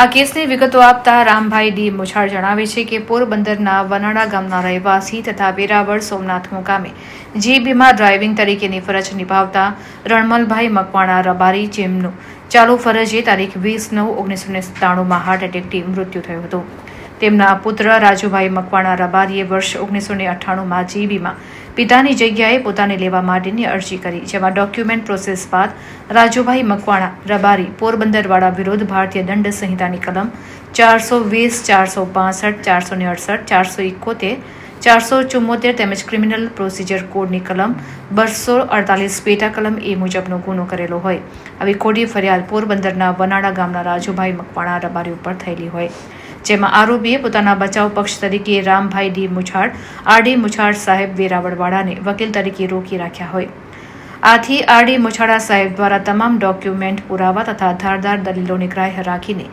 આ કેસની વિગતો આપતા રામભાઈ ડી મોછાળ જણાવે છે કે પોરબંદરના વનાડા ગામના રહેવાસી તથા વેરાવળ સોમનાથ મુકામે જીબીમાં ડ્રાઇવિંગ તરીકેની ફરજ નિભાવતા રણમલભાઈ મકવાણા રબારી જેમનું ચાલુ ફરજે તારીખ વીસ નવ ઓગણીસો ને સત્તાણુંમાં હાર્ટ એટેકથી મૃત્યુ થયું હતું. તેમના પુત્ર રાજુભાઈ મકવાણા રબારીએ વર્ષ ઓગણીસો ને અઠ્ઠાણુંમાં જીબીમાં પિતાની જગ્યાએ પોતાને લેવા માટેની અરજી કરી, જેમાં ડોક્યુમેન્ટ પ્રોસેસ બાદ રાજુભાઈ મકવાણા, રબારી, પોરબંદરવાળા વિરુદ્ધ ભારતીય દંડ સંહિતાની કલમ ચારસો વીસ, ચારસો પાસઠ, ચારસો ને અડસઠ, ચારસો ઇકોતેર, ચારસો ચુમ્મોતેર તેમજ ક્રિમિનલ પ્રોસિજર કોડની કલમ બસો અડતાલીસ પેટા કલમ એ મુજબનો ગુનો કરેલો હોય. આવી ખોટી ફરિયાદ પોરબંદરના વનાડા ગામના રાજુભાઈ મકવાણા રબારી ઉપર થયેલી હોય. જેમાં આરોપીએ પોતાના બચાવ પક્ષ તરીકે Rambhai D Muchhad R D Muchhad સાહેબ વેરાવળવાળાને વકીલ તરીકે રોકી રાખ્યા હોય. આથી આર ડી મુછાડા સાહેબ દ્વારા તમામ ડોક્યુમેન્ટ પુરાવા તથા ધારદાર દલીલોને ગ્રાહ્ય રાખીને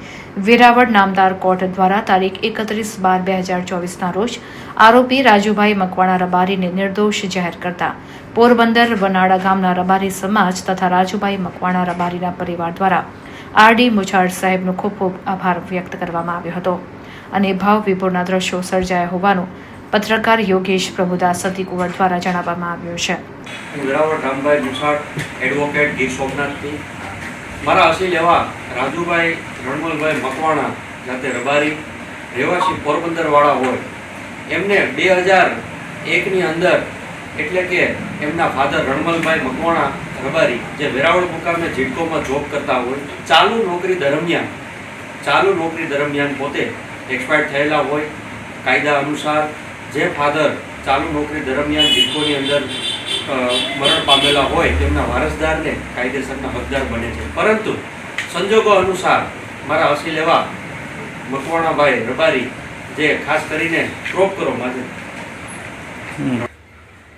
વેરાવળ નામદાર કોર્ટ દ્વારા તારીખ એકત્રીસ બાર બે હજાર ચોવીસના રોજ આરોપી રાજુભાઈ મકવાણા રબારીને નિર્દોષ જાહેર કરતા પોરબંદર વનાડા ગામના રબારી સમાજ તથા રાજુભાઈ મકવાણા રબારીના પરિવાર દ્વારા આર ડી મુછાડ સાહેબનો ખૂબ ખૂબ આભાર વ્યક્ત કરવામાં આવ્યો હતો. અને ભાવ વિભોરના દ્રશ્યો સર્જાયા હોવાનું પત્રકાર યોગેશ પ્રભુદાસ સતીકુંવર દ્વારા જણાવવામાં આવ્યું છે. વેરાવળ રામભાઈ મુસાડ એડવોકેટ ગીર સોમનાથથી. મારા અસીલ એવા રાજુભાઈ, રણમલભાઈ મકવાણા જાતે રબારી, રહેવાસી પોરબંદરવાળા હોય. એમને બે હજાર એકની અંદર એટલે કે એમના ફાધર રણમલભાઈ મકવાણા રબારી જે વેરાવળ મુકામે જીડકોમાં જોબ કરતા હોય, ચાલુ નોકરી દરમિયાન, ચાલુ નોકરી દરમિયાન પોતે એક્સપાયર થયેલા હોય, કાયદા અનુસાર જે ફાધર ચાલુ નોકરી દરમિયાન જીડકોની અંદર મરણ પામેલા હોય, તેમના વારસદારને કાયદેસરના હકદાર બને છે. પરંતુ સંજોગો અનુસાર મારા અસીલ એવા મકવાણાભાઈ રબારી જે ખાસ કરીને ક્રોપ કરો માથે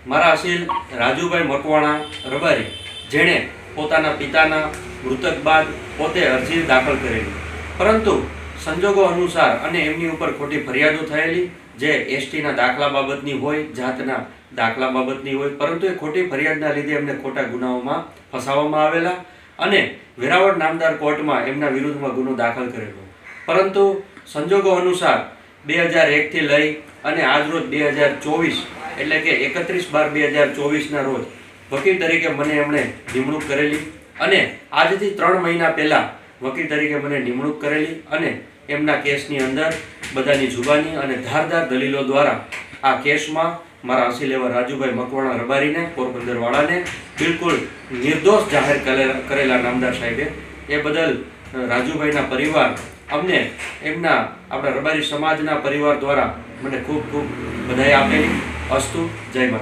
મારા અસીલ રાજુભાઈ મકવાણા રબારી, જેણે પોતાના પિતાના મૃતક બાદ પોતે અરજી દાખલ કરેલી. પરંતુ સંજોગો અનુસાર અને એમની ઉપર ખોટી ફરિયાદો થયેલી, જે એસટીના દાખલા બાબતની હોય, જાતના દાખલા બાબતની હોય, પરંતુ એ ખોટી ફરિયાદના લીધે એમને ખોટા ગુનાઓમાં ફસાવવામાં આવેલા અને વેરાવળ નામદાર કોર્ટમાં એમના વિરુદ્ધમાં ગુનો દાખલ કરેલો. પરંતુ સંજોગો અનુસાર બે હજાર એકથી લઈ અને આજરોજ બે હજાર ચોવીસ એટલે કે એકત્રીસ બાર બે હજાર ચોવીસના રોજ વકીલ તરીકે મને એમણે નિમણૂક કરેલી અને આજથી ત્રણ મહિના પહેલાં વકીલ તરીકે મને નિમણૂક કરેલી અને એમના કેસની અંદર બધાની જુબાની અને ધારદાર દલીલો દ્વારા આ કેસમાં મારા અસીલ એવા રાજુભાઈ મકવાણા રબારીને, પોરબંદરવાળાને બિલકુલ નિર્દોષ જાહેર કરેલા નામદાર સાહેબે એ બદલ રાજુભાઈના પરિવાર અમને એમના આપણા રબારી સમાજના પરિવાર દ્વારા મને ખૂબ ખૂબ બધાઈ આપેલી અસ્તુ. જય માતા